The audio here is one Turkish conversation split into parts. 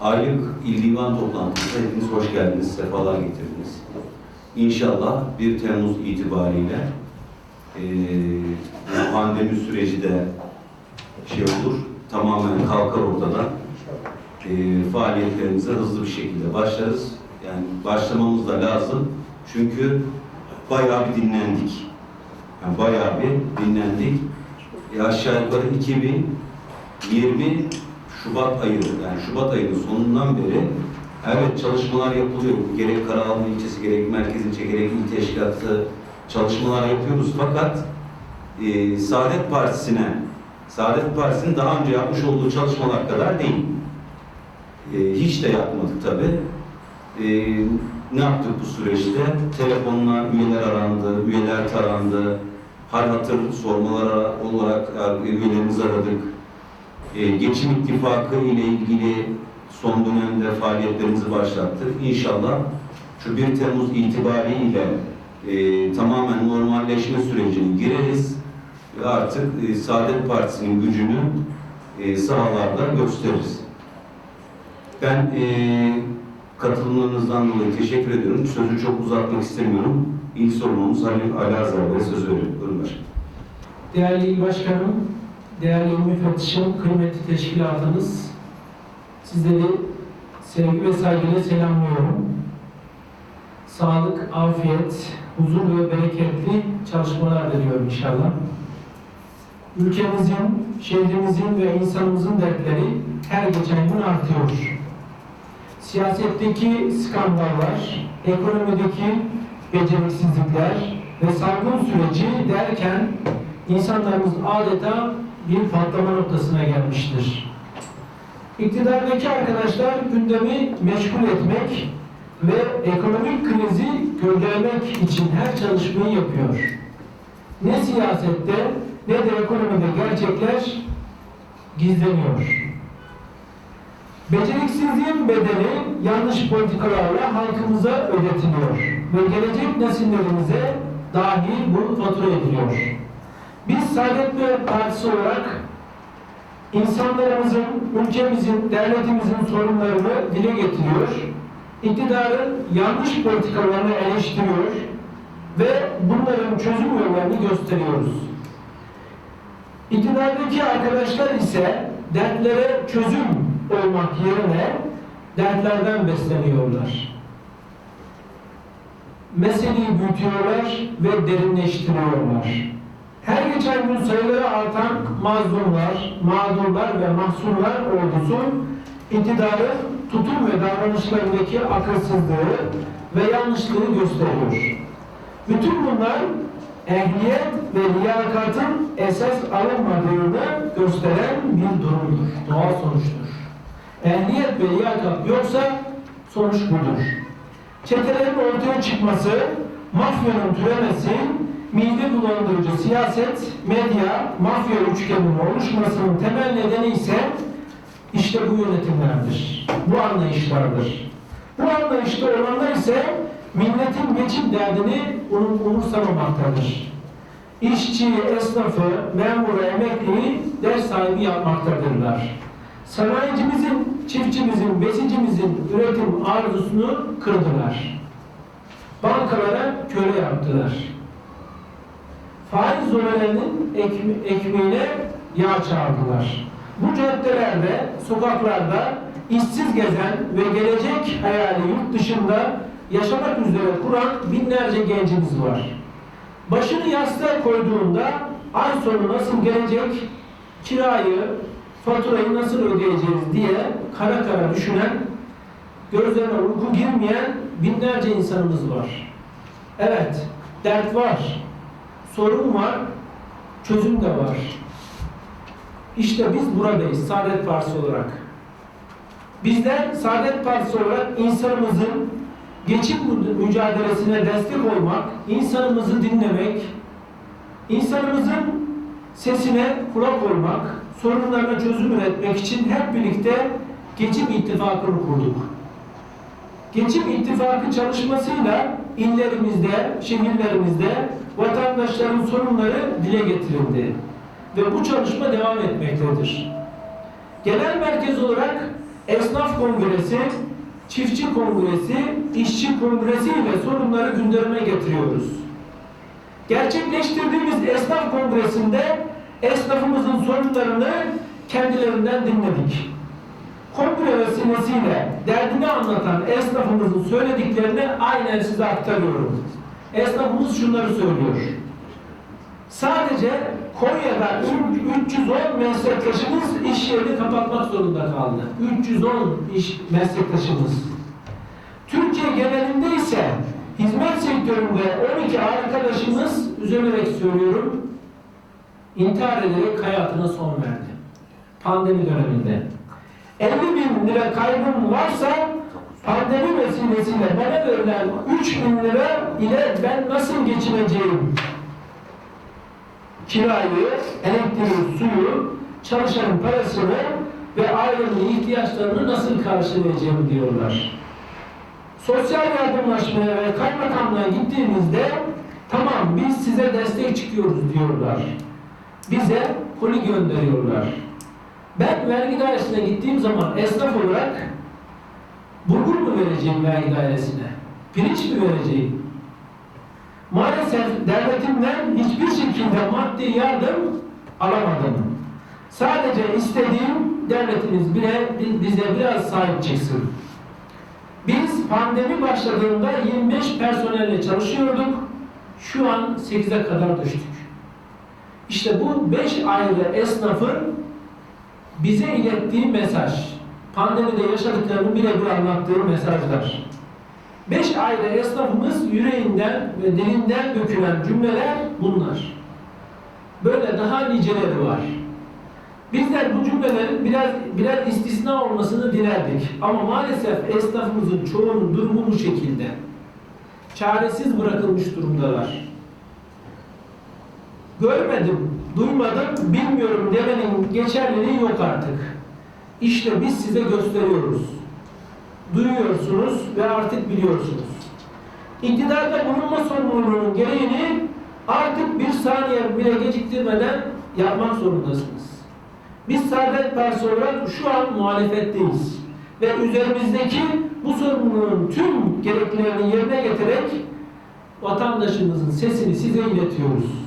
Aylık İl Divan toplantımıza hepiniz hoş geldiniz, sefalar getirdiniz. İnşallah 1 Temmuz itibariyle bu pandemi süreci de şey olur, tamamen kalkar ortadan. Eee faaliyetlerimize hızlı bir şekilde başlarız. Yani başlamamız da lazım. Çünkü bayağı bir dinlendik. Yani bayağı bir dinlendik. E aşağı yukarı 2020 Şubat ayı, yani Şubat ayının sonundan beri evet çalışmalar yapılıyor. Gerek Karaağlı ilçesi, gerek merkez ilçe, gerek il teşkilatı çalışmalar yapıyoruz. Fakat e, Saadet Partisi'ne, Saadet Partisi'nin daha önce yapmış olduğu çalışmalar kadar değil. E, hiç de yapmadık tabii. E, ne yaptık bu süreçte? Telefonla üyeler arandı, üyeler tarandı, hal hatır sormalara olarak e, üyelerimizi aradık. E, Geçim İttifakı ile ilgili son dönemde faaliyetlerimizi başlattık. İnşallah şu 1 Temmuz itibariyle e, tamamen normalleşme sürecine gireriz ve artık e, Saadet Partisi'nin gücünü e, sahalarda gösteririz. Ben e, katılımlarınızdan dolayı teşekkür ediyorum. Sözü çok uzatmak istemiyorum. İlk sorumlumuz Ali, Ali Azar Bey'e söz veriyorum. Buyurun. Değerli İl Başkanım, değerli Müfettişim, kıymetli teşkilatınız, sizleri sevgi ve saygıyla selamlıyorum. Sağlık, afiyet, huzur ve bereketli çalışmalar diliyorum inşallah. Ülkemizin, şehrimizin ve insanımızın dertleri her geçen gün artıyor. Siyasetteki skandallar, ekonomideki beceriksizlikler ve salgın süreci derken insanlarımız adeta bir patlama noktasına gelmiştir. İktidardaki arkadaşlar gündemi meşgul etmek ve ekonomik krizi gölgelemek için her çalışmayı yapıyor. Ne siyasette ne de ekonomide gerçekler gizleniyor. Beceriksizliğin bedeli yanlış politikalarla halkımıza ödetiliyor ve gelecek nesillerimize dahi bu fatura ediliyor. Biz Saadet ve Partisi olarak insanlarımızın, ülkemizin, devletimizin sorunlarını dile getiriyor, iktidarın yanlış politikalarını eleştiriyor ve bunların çözüm yollarını gösteriyoruz. İktidardaki arkadaşlar ise dertlere çözüm olmak yerine dertlerden besleniyorlar. Meseleyi büyütüyorlar ve derinleştiriyorlar. Her geçen gün sayıları artan mazlumlar, mağdurlar ve mahsurlar ordusu iktidarı tutum ve davranışlarındaki akılsızlığı ve yanlışlığı gösteriyor. Bütün bunlar ehliyet ve liyakatın esas alınmadığını gösteren bir durumdur, doğal sonuçtur. Ehliyet ve liyakat yoksa sonuç budur. Çetelerin ortaya çıkması, mafyanın türemesi, mide bulandırıcı siyaset, medya, mafya üçgeninin oluşmasının temel nedeni ise işte bu yönetimlerdir, bu anlayışlardır. Bu anlayışta olanlar ise milletin geçim derdini unut- umursamamaktadır. İşçi, esnafı, memuru, emekliyi ders sahibi yapmaktadırlar. Sanayicimizin, çiftçimizin, besicimizin üretim arzusunu kırdılar. Bankalara köle yaptılar. Faiz zonelerinin ekme- ekmeğine yağ çağırdılar. Bu caddelerde, sokaklarda işsiz gezen ve gelecek hayali yurt dışında yaşamak üzere kuran binlerce gencimiz var. Başını yastığa koyduğunda ay sonu nasıl gelecek, kirayı, faturayı nasıl ödeyeceğiz diye kara kara düşünen, gözlerine uyku girmeyen binlerce insanımız var. Evet, dert var, sorun var, çözüm de var. İşte biz buradayız Saadet Partisi olarak. Bizler Saadet Partisi olarak insanımızın geçim mü- mücadelesine destek olmak, insanımızı dinlemek, insanımızın sesine kulak olmak, sorunlarına çözüm üretmek için hep birlikte Geçim İttifakı'nı kurduk. Geçim İttifakı çalışmasıyla illerimizde, şehirlerimizde vatandaşların sorunları dile getirildi. Ve bu çalışma devam etmektedir. Genel merkez olarak esnaf kongresi, çiftçi kongresi, işçi kongresi ile sorunları gündeme getiriyoruz. Gerçekleştirdiğimiz esnaf kongresinde esnafımızın sorunlarını kendilerinden dinledik. Kongre vesilesiyle derdini anlatan esnafımızın söylediklerini aynen size aktarıyorum. Esnafımız şunları söylüyor. Sadece Konya'da ü- 310 meslektaşımız iş yerini kapatmak zorunda kaldı. 310 iş meslektaşımız. Türkiye genelinde ise hizmet sektöründe 12 arkadaşımız üzülerek söylüyorum intihar ederek hayatına son verdi. Pandemi döneminde. 50 bin lira kaybım varsa pandemi vesilesiyle bana verilen 3 bin lira ile ben nasıl geçineceğim? Kirayı, elektriği, suyu, çalışanın parasını ve ailenin ihtiyaçlarını nasıl karşılayacağım diyorlar. Sosyal yardımlaşmaya ve kaymakamlığa gittiğimizde tamam biz size destek çıkıyoruz diyorlar. Bize koli gönderiyorlar. Ben vergi dairesine gittiğim zaman esnaf olarak bulgur mu vereceğim vergi dairesine? Pirinç mi vereceğim? Maalesef devletimden hiçbir şekilde maddi yardım alamadım. Sadece istediğim devletimiz bile bize biraz sahip çıksın. Biz pandemi başladığında 25 personelle çalışıyorduk. Şu an 8'e kadar düştük. İşte bu 5 ayrı esnafın bize ilettiği mesaj, pandemide yaşadıklarını birebir anlattığı mesajlar. Beş ayrı esnafımız yüreğinden ve dilinden dökülen cümleler bunlar. Böyle daha niceleri var. Bizler bu cümlelerin biraz biraz istisna olmasını dilerdik. Ama maalesef esnafımızın çoğunun durumu bu şekilde. Çaresiz bırakılmış durumdalar. Görmedim, duymadım, bilmiyorum demenin geçerliliği yok artık. İşte biz size gösteriyoruz. Duyuyorsunuz ve artık biliyorsunuz. İktidarda bulunma sorumluluğunun gereğini artık bir saniye bile geciktirmeden yapmak zorundasınız. Biz Saadet Partisi olarak şu an muhalefetteyiz. Ve üzerimizdeki bu sorumluluğun tüm gereklilerini yerine getirerek vatandaşımızın sesini size iletiyoruz.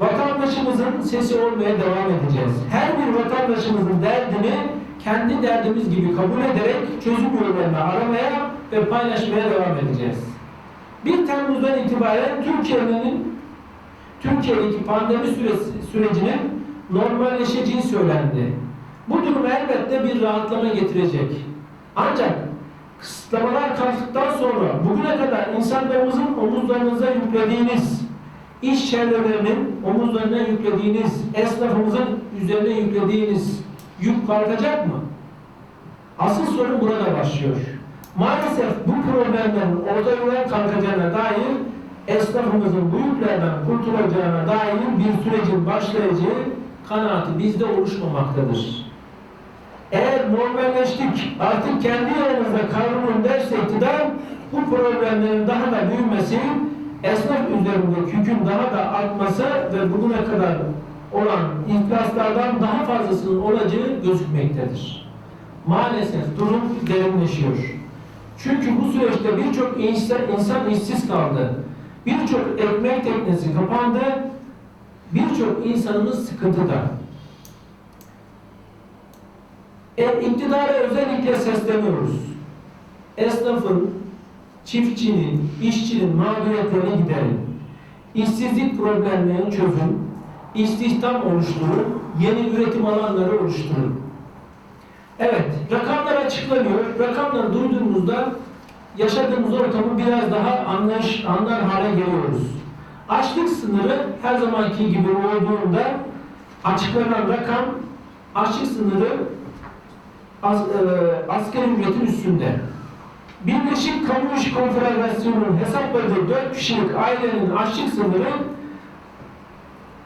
Vatandaşımızın sesi olmaya devam edeceğiz. Her bir vatandaşımızın derdini kendi derdimiz gibi kabul ederek çözüm yollarını aramaya ve paylaşmaya devam edeceğiz. 1 Temmuz'dan itibaren Türkiye'nin Türkiye'deki pandemi süresi, sürecinin normalleşeceği söylendi. Bu durum elbette bir rahatlama getirecek. Ancak kısıtlamalar kalktıktan sonra bugüne kadar insanlarımızın omuzlarınıza yüklediğiniz iş çevrelerinin omuzlarına yüklediğiniz, esnafımızın üzerine yüklediğiniz yük kalkacak mı? Asıl sorun burada başlıyor. Maalesef bu problemlerin ortadan kalkacağına dair esnafımızın bu yüklerden kurtulacağına dair bir sürecin başlayacağı kanaati bizde oluşmamaktadır. Eğer normalleştik, artık kendi yanımızda kavrulun derse iktidar, bu problemlerin daha da büyümesi, esnaf üzerindeki yükün daha da artması ve bugüne kadar olan iflaslardan daha fazlasının olacağı gözükmektedir. Maalesef durum derinleşiyor. Çünkü bu süreçte birçok insan, insan işsiz kaldı. Birçok ekmek teknesi kapandı. Birçok insanımız sıkıntıda. E, iktidara özellikle sesleniyoruz. Esnafın, çiftçinin, işçinin mağduriyetlerini giderin. İşsizlik problemlerini çözün. İstihdam oluşturun. Yeni üretim alanları oluşturun. Evet, rakamlar açıklanıyor. Rakamları duyduğumuzda yaşadığımız ortamı biraz daha anlaş, anlar hale geliyoruz. Açlık sınırı her zamanki gibi olduğunda açıklanan rakam açlık sınırı as, e, asgari ücretin üstünde. Birleşik İş Konfederasyonu'nun hesapladığı 4 kişilik ailenin açlık sınırı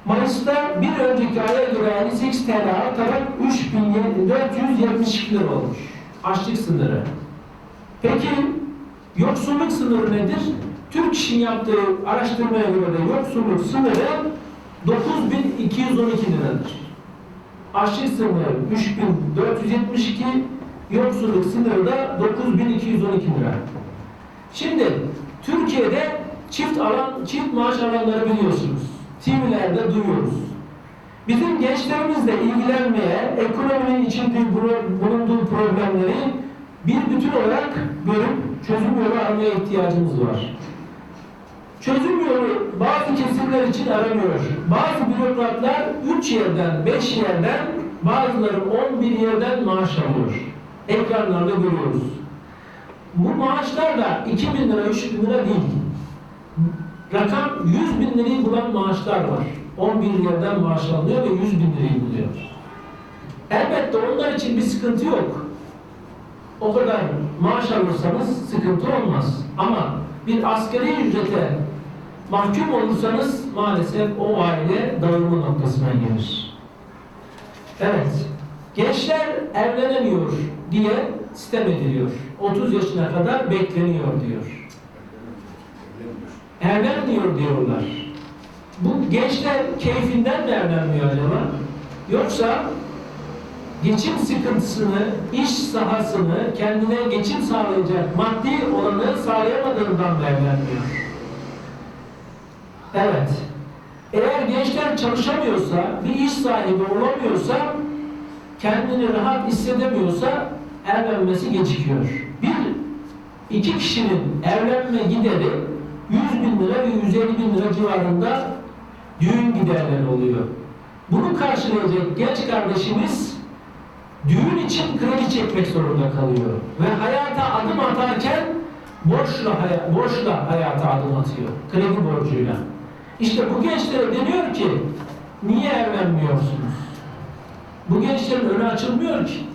Mayıs'ta bir önceki aya göre 58 TL artarak 3472 lira olmuş. Açlık sınırı. Peki yoksulluk sınırı nedir? Türk İş'in yaptığı araştırmaya göre de yoksulluk sınırı 9212 liradır. Açlık sınırı 3472, yoksulluk sınırı da 9212 lira. Şimdi Türkiye'de çift alan, çift maaş alanları biliyorsunuz. TV'lerde duyuyoruz. Bizim gençlerimizle ilgilenmeye, ekonominin içinde bulu- bulunduğu problemleri bir bütün olarak görüp çözüm yolu aramaya ihtiyacımız var. Çözüm yolu bazı kesimler için aranıyor. Bazı bürokratlar 3 yerden, 5 yerden, bazıları 11 yerden maaş alıyor. Ekranlarda görüyoruz. Bu maaşlar da 2 bin lira, 3 bin lira değil. Rakam 100 bin lirayı bulan maaşlar var. 11 yerden maaş alıyor ve 100 bin lirayı buluyor. Elbette onlar için bir sıkıntı yok. O kadar maaş alırsanız sıkıntı olmaz. Ama bir asgari ücrete mahkum olursanız maalesef o aile dağılma noktasına gelir. Evet, gençler evlenemiyor diye sistem ediliyor. 30 yaşına kadar bekleniyor diyor. Evlenmiyor diyorlar. Bu gençler keyfinden mi evlenmiyor acaba? Yoksa geçim sıkıntısını, iş sahasını, kendine geçim sağlayacak maddi olanı sağlayamadığından mı evlenmiyor? Evet. Eğer gençler çalışamıyorsa, bir iş sahibi olamıyorsa, kendini rahat hissedemiyorsa evlenmesi gecikiyor. Bir, iki kişinin evlenme gideri 100 bin lira ve 150 bin lira civarında düğün giderleri oluyor. Bunu karşılayacak genç kardeşimiz düğün için kredi çekmek zorunda kalıyor. Ve hayata adım atarken borçla, haya- borçla hayata adım atıyor. Kredi borcuyla. İşte bu gençlere deniyor ki niye evlenmiyorsunuz? Bu gençlerin önü açılmıyor ki.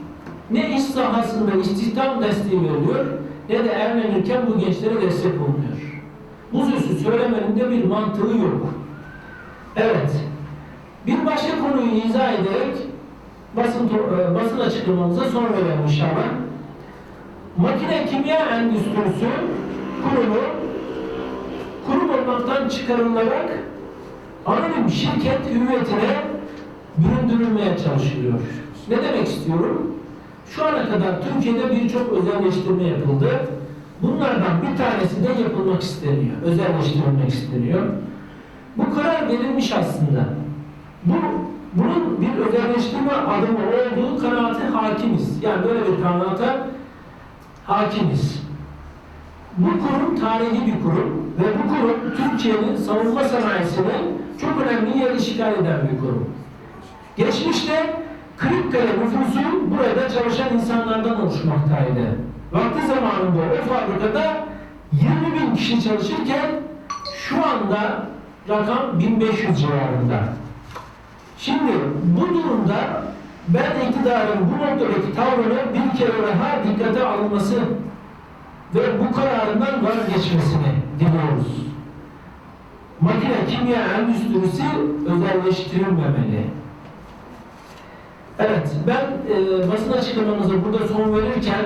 Ne iş sahasında istihdam desteği veriliyor ne de evlenirken bu gençlere destek olmuyor. Bu sözü söylemenin de bir mantığı yok. Evet. Bir başka konuyu izah ederek basın, e, basın açıklamamıza son verelim inşallah. Makine kimya endüstrisi kurumu kurum olmaktan çıkarılarak anonim şirket hüviyetine büründürülmeye çalışılıyor. Ne demek istiyorum? Şu ana kadar Türkiye'de birçok özelleştirme yapıldı. Bunlardan bir tanesi de yapılmak isteniyor. Özelleştirilmek isteniyor. Bu karar verilmiş aslında. Bu, bunun bir özelleştirme adımı olduğu kanaati hakimiz. Yani böyle bir kanaata hakimiz. Bu kurum tarihi bir kurum ve bu kurum Türkiye'nin savunma sanayisine çok önemli yer işgal eden bir kurum. Geçmişte Kırıkkale nüfusu burada çalışan insanlardan oluşmaktaydı. Vakti zamanında o fabrikada 20 bin kişi çalışırken şu anda rakam 1500 civarında. Şimdi bu durumda ben iktidarın bu noktadaki tavrını bir kere daha dikkate alınması ve bu kararından vazgeçmesini diliyoruz. Makine kimya endüstrisi özelleştirilmemeli. Evet, ben e, basın açıklamamıza burada son verirken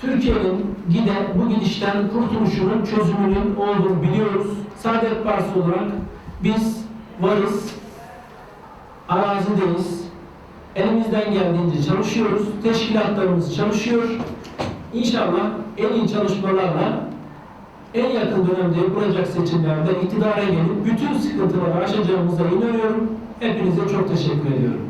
Türkiye'nin gide bu gidişten kurtuluşunun çözümünün olduğunu biliyoruz. Saadet Partisi olarak biz varız, arazideyiz, elimizden geldiğince çalışıyoruz, teşkilatlarımız çalışıyor. İnşallah en iyi çalışmalarla en yakın dönemde yapılacak seçimlerde iktidara gelip bütün sıkıntıları aşacağımıza inanıyorum. Hepinize çok teşekkür ediyorum.